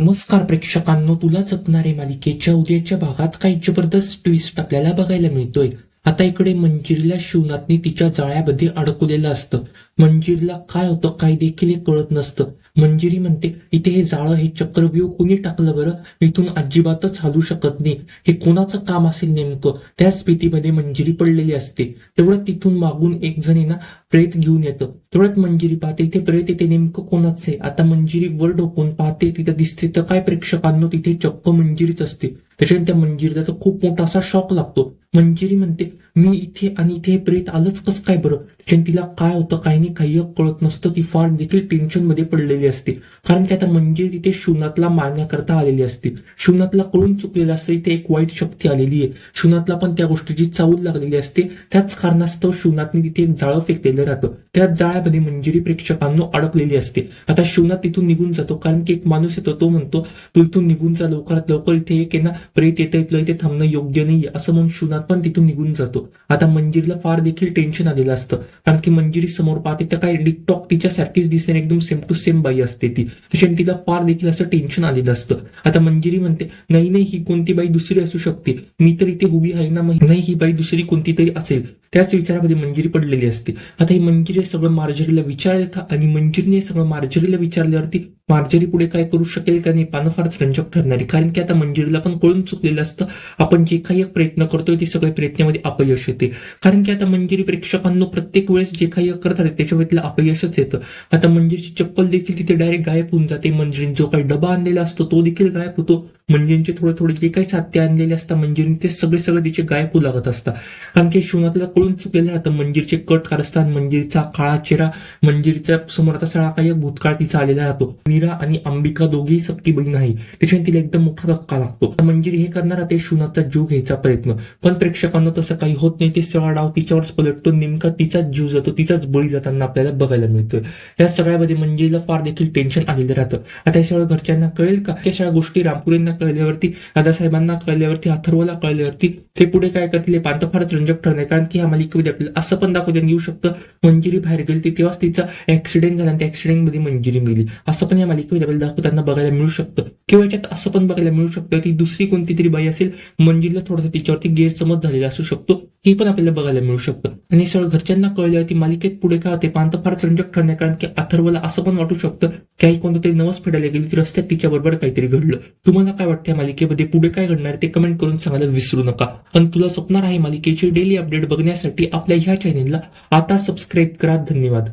नमस्कार प्रेक्षकांनो तुला जपणारे मालिकेच्या उद्याच्या भागात काही जबरदस्त ट्विस्ट आपल्याला बघायला मिळतोय. आता इकडे मंजिरीला शिवनाथने तिच्या जाळ्यामध्ये अडकवलेलं असतं. मंजिरीला काय होतं काय देखील हे कळत नसतं. मंजिरी म्हणते इथे हे जाळं हे चक्रव्यूह कुणी टाकलं बरं? इथून अजिबातच हलू शकत नाही. हे कोणाचं काम असेल नेमकं? त्याच स्थितीमध्ये मंजिरी पडलेली असते. तेवढ्यात तिथून मागून एक जण ना प्रेत घेऊन येतं. तेवढ्यात मंजिरी पाहते इथे प्रेत येते नेमकं कोणाचं आहे? आता मंजिरी वर ढोकून पाहते तिथे दिसते तर काय प्रेक्षकांनो तिथे चक्क मंजिरीच असते. त्याच्याने त्या मंजिरीला तर खूप मोठा असा शॉक लागतो. मंजिरी म्हणते मी इथे आणि इथे प्रेत आलंच कसं काय बरं त्याच्याने तिला काय होतं काही नाही काही कळत नसतं ती फार देखील टेन्शनमध्ये पडलेली असते कारण की आता मंजिरी तिथे शिवनाथला मारण्याकरता आलेली असते शिवनाथला कळून चुकलेलं असतं इथे एक वाईट शक्ती आलेली आहे शिवनाथला पण त्या गोष्टीची चावल लागलेली असते त्याच कारणास्तव शिवनाथने तिथे एक जाळं फेकलेलं राहतं त्या जाळ्यामध्ये मंजिरी प्रेक्षकांनो अडकलेली असते आता शिवनाथ तिथून निघून जातो कारण की एक माणूस येतो तो म्हणतो तू इथून निघून जा लवकरात लवकर इथे एक ना प्रेत येतं इथलं इथे थांबणं योग्य नाहीये असं म्हणून शिवनाथ पण तिथून निघून जातो आता मंजिरीला फार देखील टेन्शन आलेलं असतं. कारण की मंजिरी समोर पाहते तर काय टिकटॉक तिच्या सारखीच दिसते एकदम सेम टू सेम बाई असते ती. त्याच्याने तिला फार देखील असं टेन्शन आलेलं असतं. आता मंजिरी म्हणते नाही नाही ही कोणती बाई दुसरी असू शकते. मी तर इथे उभी आहे ना नाही ही बाई दुसरी कोणती तरी असेल. त्याच विचारामध्ये मंजिरी पडलेली असते. आता ही मंजिरी सगळं मार्जरीला विचारेल का? आणि मंजिरीने सगळं मार्जरीला विचारल्यावरती मार्जरी पुढे काय करू शकेल का? नाही पानं फारच रंजक ठरणार. आहे कारण की आता मंजिरीला पण कळून चुकलेलं असतं. आपण जे काही एक प्रयत्न करतोय ते सगळ्या प्रयत्नामध्ये अपयश येते. कारण की आता मंजिरी प्रेक्षकांना प्रत्येक वेळेस जे काही करतात त्याच्या अपयशच येतं. आता मंजिरीची चप्पल देखील तिथे डायरेक्ट गायब होऊन जाते. मंजिरीने जो काही डबा आणलेला असतो तो देखील गायब होतो. मंजिरींचे थोडे थोडे जे काही साध्य आणलेले असतात मंजिरीने ते सगळे सगळे तिचे गायब होऊ लागत असतात. कारण की शिवनाथला कळून चुकलेलं राहतं मंजिरचे कट कारस्थान मंजिरीचा काळा चेहरा मंजिरीचा समोर आता सगळा काही भूतकाळ तिचा आलेला राहतो. मीरा आणि अंबिका दोघेही सक्की बहीण आहे. त्याच्याने तिला एकदम मोठा धक्का लागतो. मंजिरी हे करणार ते शिवनाथचा जीव घ्यायचा प्रयत्न. पण प्रेक्षकांना तसं काही होत नाही ते सेवा डाव तिच्यावरच पलटतो नेमका तिचाच जीव जातो तिचाच बळी जाताना आपल्याला बघायला मिळतोय. या सगळ्यामध्ये मंजिला फार देखील टेन्शन आलेलं राहतं. आता या सगळ्या घरच्यांना कळेल का? या सगळ्या गोष्टी रामपुरेंना कळल्यावरती दादासाहेबांना कळल्यावरती अथर्वला कळल्यावरती ते पुढे काय करतील हे पांत फारच रंजक ठरणार कारण की ह्या मालिकेमध्ये आपल्याला असं पण दाखवता येऊ शकतं मंजिरी बाहेर गेली ती तेव्हाच तिचा ऍक्सिडेंट झाला आणि त्या ऍक्सिडेंटमध्ये मंजिरी मिळली असं पण या मालिकेमध्ये आपल्याला दाखवताना बघायला मिळू शकतं. किंवा याच्यात असं पण बघायला मिळू शकतं की दुसरी कोणती तरी बाई असेल मंजिरीला थोडासा तिच्यावरती गैरसमज झालेला असू शकतो. हे पण आपल्याला बघायला मिळू शकतं. आणि हे सगळं घरच्यांना ती मालिकेत पुढे काय होते पांत फार रंजक ठरणार कारण की अथर्वला असं पण वाटू शकतं की आई कोणतं तरी नवस फेडायला गेली की रस्त्यात तिच्या बरोबर काहीतरी घडलं. तुम्हाला काय वाटतं मालिकेमध्ये? पुढे काय घडणार ते कमेंट करून सांगायला विसरू नका. आणि तुला स्वप्नार आहे मालिकेची डेली अपडेट बघण्यासाठी आपल्या ह्या चॅनेलला आता सबस्क्राईब करा. धन्यवाद.